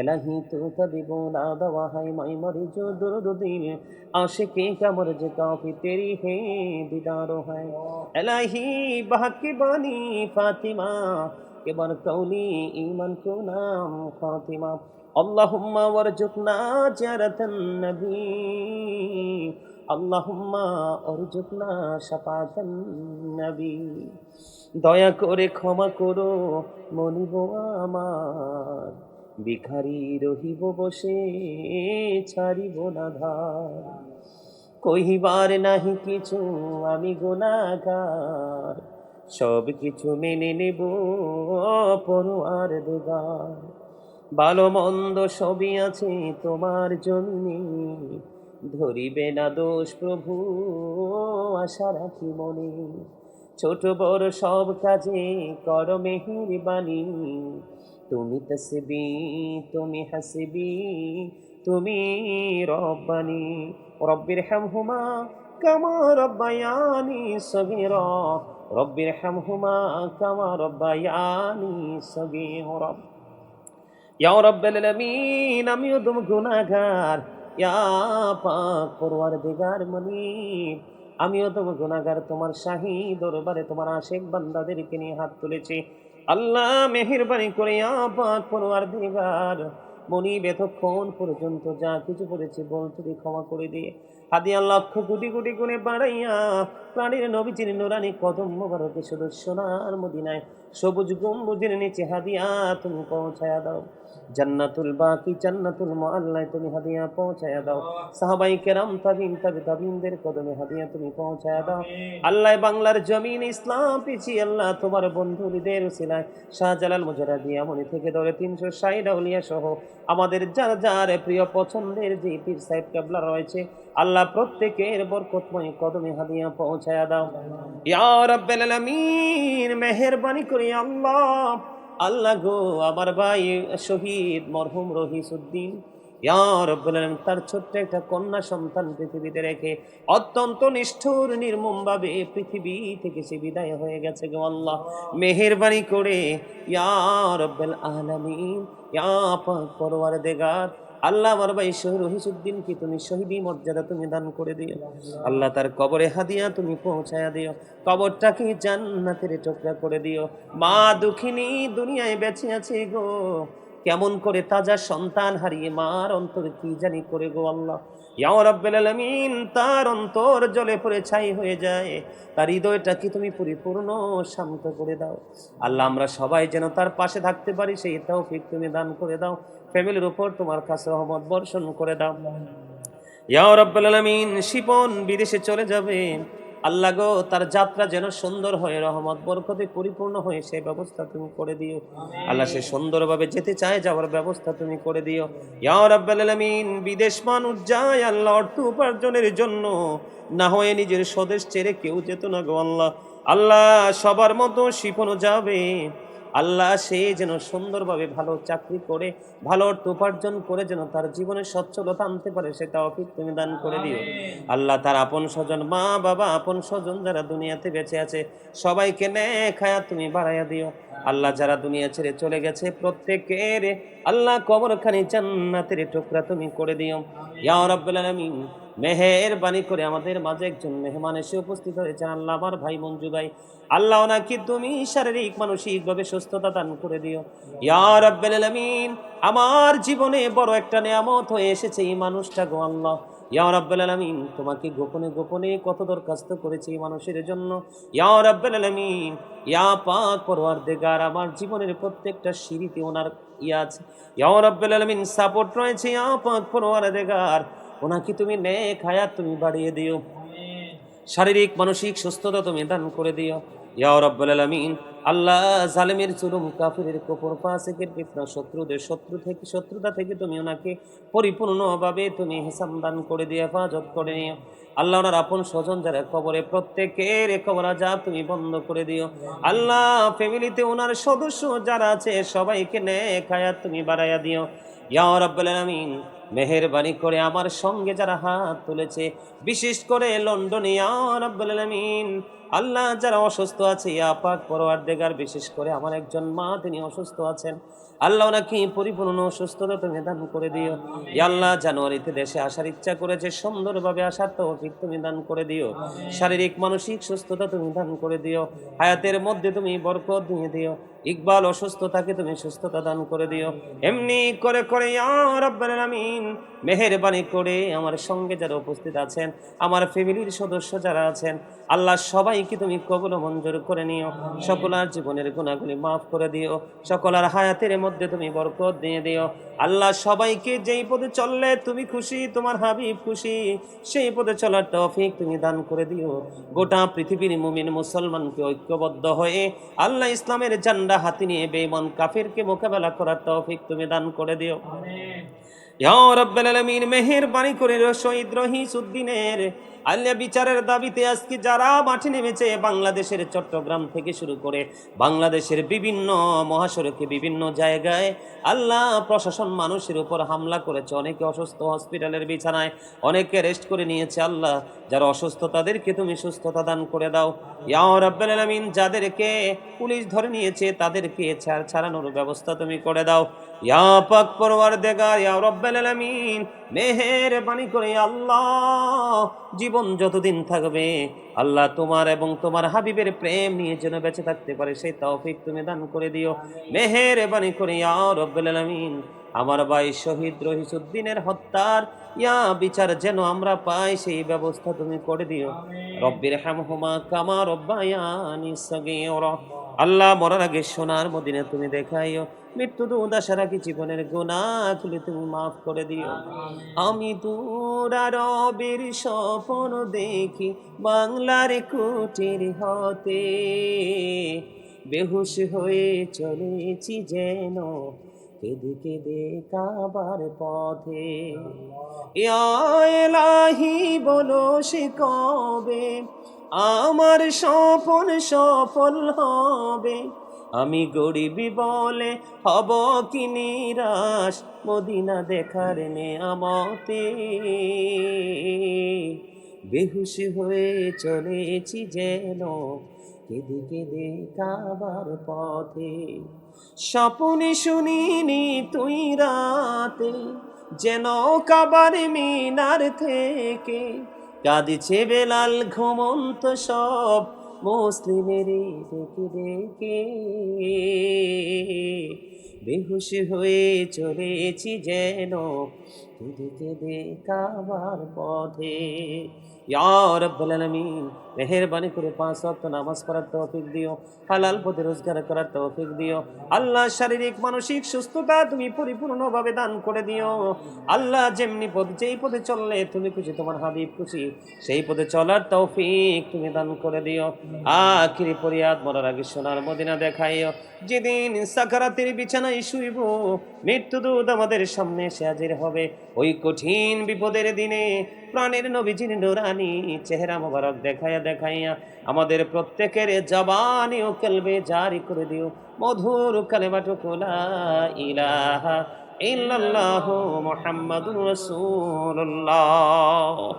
এলাহি তো তদিব না দওয়াহাই মাই মরি জো দুরুদিন আশিকি কমর যে কাফি তেরি হে দিদার হয়। এলাহি বাকি বানি ফাতিমা কেবল কৌলি ইমান কো নাম ফাতিমা। اللهم وارزقنا جرة النبي اللهم ارزقنا شفاعة النبي দয়া করে ক্ষমা করো, মনিব আমার। ভিখারি রহিব বসে, ছাড়িব না ধার। কহিবার নাহি কিছু, আমি গোনাগার সব কিছু মেনে নেব পড়ুয়ার দেগার ভালো মন্দ সবই আছে তোমার জন্যে। ধরিবে না দোষ প্রভু, আশা রাখি মনে। ছোট বড় সব কাজে কর মেহির বাণী তুমি তসবি, তুমি হাসবি, তুমি রব্বানি রব্বির হামহুমা কামা রব্বায়ানি সগীরা রব্বির হামহুমা কামা রব্বায়ানি সগীরা। ইয়া রব্বাল আলামিন, আমিও তুম গুনাহগার। ইয়া পাক পরওয়ারদিগার মনিব, আমিও তোমার গুনাহগার। তোমার শাহী দরবারে তোমার আশেক বান্দাদেরকে নিয়ে হাত তুলেছি। আল্লাহ মেহেরবানি করে ইয়া পরোয়ার দিবার মনিব বেতক্ষণ পর্যন্ত যা কিছু করেছে বলতে ক্ষমা করে দিয়ে হাদিয়া লক্ষ কোটি কোটি করে বাড়াইয়া প্রাণীর নবীজির নুরানি কদম মোবারকে শুধু সোনার মদিনায় সবুজ গম্বুজের নিচে হাদিয়া তুমি পৌঁছায়া দাও। জান্নাতুল বাকি, জান্নাতুল মুআল্লায় তুমি হাদিয়া পৌঁছায়া দাও। সাহাবাই কেরাম, তাবিন, তাবি, তাবিনদের কদমে হাদিয়া তুমি পৌঁছায়া দাও। আল্লাহ বাংলার জমিন ইসলাম পিছি আল্লাহ তোমার বন্ধুদের উসিলায় শাহজালাল মুজারাদিয়া মনে থেকে ধরে তিনশো ষাট আউলিয়া সহ আমাদের যার যার প্রিয় পছন্দের যে পীর সাহেব কেবলা রয়েছে, আল্লাহ প্রত্যেকের বরকতময় কদমে হাদিয়া পৌঁছায়া দাও। ইয়া রাব্বাল আলামিন, মেহেরবানি করে আল্লাহ। আল্লাহ গো, আমার ভাই শহীদ মরহুম রহিসুদ্দিন। তার ছোট্ট একটা কন্যা সন্তান পৃথিবীতে রেখে অত্যন্ত নিষ্ঠুর, নির্মমভাবে পৃথিবী থেকে সে বিদায় হয়ে গেছে গো আল্লাহ। মেহেরবানি করে ইয়ার রাব্বুল আলামিন, ইয়া পাক পরওয়ারদিগার আল্লাহ আমার ভাই শহীদ রহিসুদ্দিনকে তুমি শহীদি মর্যাদা তুমি দান করে দিও? আল্লাহ তার কবরে হাদিয়া তুমি পৌঁছায়া দিও। কবরটাকে জান্নাতের টুকরা করে দিও? মা দুঃখিনী দুনিয়ায় বেছে আছে গো। কেমন করে তাজা সন্তান হারিয়ে মার অন্তর কি জানি করে গো আল্লাহ। তার অন্তর জলে পড়ে ছাই হয়ে যায়। তার হৃদয়টা কি তুমি পরিপূর্ণ, শান্ত করে দাও। আল্লাহ, আমরা সবাই যেন তার পাশে থাকতে পারি, সেই তৌফিক তুমি দান করে দাও। ফ্যামিলির উপর তোমার কাছে রহমত বর্ষণ করে দাও। ইয়া রব্বাল আলামিন, শিপন বিদেশে চলে যাবে। আল্লাহ গো, তার যাত্রা যেন সুন্দর হয়ে, রহমত, বরকতে পরিপূর্ণ হয়ে সেই ব্যবস্থা তুমি করে দিও। আল্লাহ সে সুন্দরভাবে যেতে চায়, যাওয়ার ব্যবস্থা তুমি করে দিও। ইয়া রাব্বাল আলামিন, বিদেশ মানুষ যায় আল্লাহ অর্থ উপার্জনের জন্য। না হয়ে নিজের স্বদেশ ছেড়ে কেউ যেত না গো আল্লাহ। আল্লাহ সবার মতো শিপনও যাবে। আল্লাহ সে যেন সুন্দরভাবে ভালো চাকরি করে ভালো অর্থ উপার্জন করে যেন তার জীবনে সচ্ছলতা আনতে পারে সেটা অফিস তুমি দান করে দিও। আল্লাহ তার আপন স্বজন মা বাবা আপন স্বজন যারা দুনিয়াতে বেঁচে আছে সবাইকে নেয় খায়া তুমি বাড়াইয়া দিও। আল্লাহ যারা দুনিয়া ছেড়ে চলে গেছে প্রত্যেকের আল্লাহ কবরখানি জান্নাতের টুকরা তুমি করে দিও। ইয়া রাব্বুল আলামিন করে আমাদের মাঝে একজন মেহমান এসে উপস্থিত হয়েছেন। আল্লাহ আমার ভাই মঞ্জু ভাই, আল্লাহ নাকি তুমি শারীরিক, মানসিকভাবে সুস্থতা দান করে দিও। ইয়া রাব্বুল আলামিন, আমার জীবনে বড় একটা নিয়ামত হয়ে এসেছে এই মানুষটা গো আল্লাহ। ইয়া রাব্বুল আলামিন তোমাকে গোপনে গোপনে কত দরখাস্ত করেছি এই মানুষের জন্য? ইয়া রাব্বুল আলামিন ইয়া পাক পরওয়ারদিগার আমার জীবনের প্রত্যেকটা সিঁড়িতে ওনার ইয়া আছে। ইয়া রাব্বুল আলামিন সাপোর্ট রয়েছে ইয়া পাক পরওয়ারদিগার। ওনাকে তুমি নেক হায়াত তুমি বাড়িয়ে দিও। শারীরিক মানসিক সুস্থতা তুমি দান করে দিও। ইয়া রাব্বুল আল্লাহ জালেমের জুলুম, কাফিরের কপর ফাসিকের ফিতনা, শত্রুদের শত্রু থেকে, শত্রুতা থেকে তুমি ওনাকে পরিপূর্ণভাবে তুমি হিসাব দান করে দিয়ে হেফাজত করে নিও। আল্লাহ ওনার আপন স্বজন যারা কবরে, প্রত্যেকের কবর যা তুমি বন্ধ করে দিও। আল্লাহ ফ্যামিলিতে ওনার সদস্য যারা আছে, সবাইকে নেক হায়াত তুমি বাড়াইয়া দিও। ইয়া রাব্বুল আলামিন মেহেরবানি করে আমার সঙ্গে যারা হাত তুলেছে, বিশেষ করে লন্ডনে রাব্বুল আল্লাহ যারা অসুস্থ আছে, ইয়া পাক বিশেষ করে আমার একজন মা, তিনি অসুস্থ আছেন। আল্লাহ নাকি পরিপূর্ণ সুস্থতা তুমি দান করে দিও। আল্লাহ জানুয়ারিতে দেশে আসার ইচ্ছা করেছে, সুন্দরভাবে আসার তৌফিক তুমি দান করে দিও। শারীরিক, মানসিক সুস্থতা তুমি দান করে দিও। হায়াতের মধ্যে তুমি বরকত দিয়ে দিও। ইকবাল অসুস্থতাকে তুমি সুস্থতা দান করে দিও। এমনি করে করে, ইয়া মেহেরবানি করে আমার সঙ্গে যারা উপস্থিত আছেন, আমার ফ্যামিলির সদস্য যারা আছেন, আল্লাহ সবাইকে তুমি কবল মঞ্জুর করে নিও। সকলার জীবনের গুণাগুলি মাফ করে দিও। সকলার হায়াতের মধ্যে তুমি বরকত দিয়ে দিও। আল্লাহ সবাইকে যেই পদে চললে তুমি খুশি, তোমার হাবিব খুশি, সেই পদে চলার তৌফিক তুমি দান করে দিও। গোটা পৃথিবীর মুমিন মুসলমানকে ঐক্যবদ্ধ হয়ে আল্লাহ ইসলামের ঝান্ডা হাতে নিয়ে বেমন কাফিরকে মোকাবেলা করার তৌফিক তুমি দান করে দিও। ইয়া রাব্বাল আলামিন মেহেরবানি করে শহীদ রহিসউদ্দিনের আল্লাহ বিচারের দাবিতে আজকে যারা মাঠে নেমেছে, বাংলাদেশের চট্টগ্রাম থেকে শুরু করে বাংলাদেশের বিভিন্ন মহাসড়কে, বিভিন্ন জায়গায় আল্লাহ প্রশাসন মানুষের উপর হামলা করেছে। অনেকে অসুস্থ হসপিটালের বিছানায়, অনেকে রেস্ট করে নিয়েছে। আল্লাহ, যারা অসুস্থ তাদেরকে তুমি সুস্থতা দান করে দাও। ইয়া রাব্বাল আলামিন, যাদেরকে পুলিশ ধরে নিয়েছে, তাদেরকে ছাড় ছাড়ানোর ব্যবস্থা তুমি করে দাও। ইয়া পাক পরওয়ার দেগার ইয়া রব্বাল আলামিন মেহেরবানি করে আল্লাহ জীবন যতদিন থাকবে আল্লাহ তোমার এবং তোমার হাবিবের প্রেম নিয়ে যেন বেঁচে থাকতে পারে সেই তৌফিক তুমি দান করে দিও। মেহেরবানি করে ইয়া রব্বাল আলামিন আমার ভাই শহীদ রহিসুদ্দিনের হত্যার ইয়া বিচার যেন আমরা পাই সেই ব্যবস্থা তুমি করে দিও। রব্বির হামহুমা কামা রব্বায়ানি সগীরা। আল্লাহ মরার আগে সোনার মদিনে তুমি দেখাইও। মৃত্যু দুধ আসার জীবনের গুণা খুলে তুমি মাফ করে দিও। আমি তোরা রবের স্বপ্ন দেখি, বাংলার কুটির হতে। বেহুশ হয়ে চলেছি যেন কেঁদে কেঁদে কাবার পথে। এলাহি বলো সে কবে? আমার স্বপন সফল হবে। আমি গরিবি বলে হব কি নিরাশ, মদিনা দেখার নেয়ামতে। বেহুশ হয়ে চলেছি যেন কেঁদে কেঁদে কাবার পথে। স্বপনে শুনিনি তুই রাতে যেন কাবার মিনার থেকে। কাঁদিছে বেলাল ঘুমন্ত সব মুসলিমের ডেকে ডেকে বেহুশ হয়ে চলেছি যেন। কেঁদে কেঁদে পথে। ইয়া রব্বুল আলামিন, মেহেরবানি করে পাঁচ ওয়াক্ত নামাজ পড়ার তৌফিক দিও, হালাল পথে রোজগার করার তৌফিক দিও। আল্লাহ শারীরিক, মানসিক সুস্থতা তুমি পরিপূর্ণভাবে দান করে দিও। আল্লাহ যেমনি পথ, যেই পথে চললে তুমি খুশি, তোমার হাবিব খুশি, সেই পথে চলার তৌফিক তুমি দান করে দিও। আখিরি পরিয়াদ মরার আগে সোনার মদিনা দেখাইও। যেদিন সাকারাতের বিছানায় শুইব। মৃত্যুদূত আমাদের সামনে এসে হাজির হবে। ওই কঠিন বিপদের দিনে প্রাণের নবীজির নুরানি চেহারা মোবারক দেখাইয়া দেখাইয়া আমাদের প্রত্যেকের জবানি ও কেলবে জারি করে দিও। মধুর কালেমাটুকু লা ইলাহা ইল্লাল্লাহু মুহাম্মাদুর রাসূলুল্লাহ।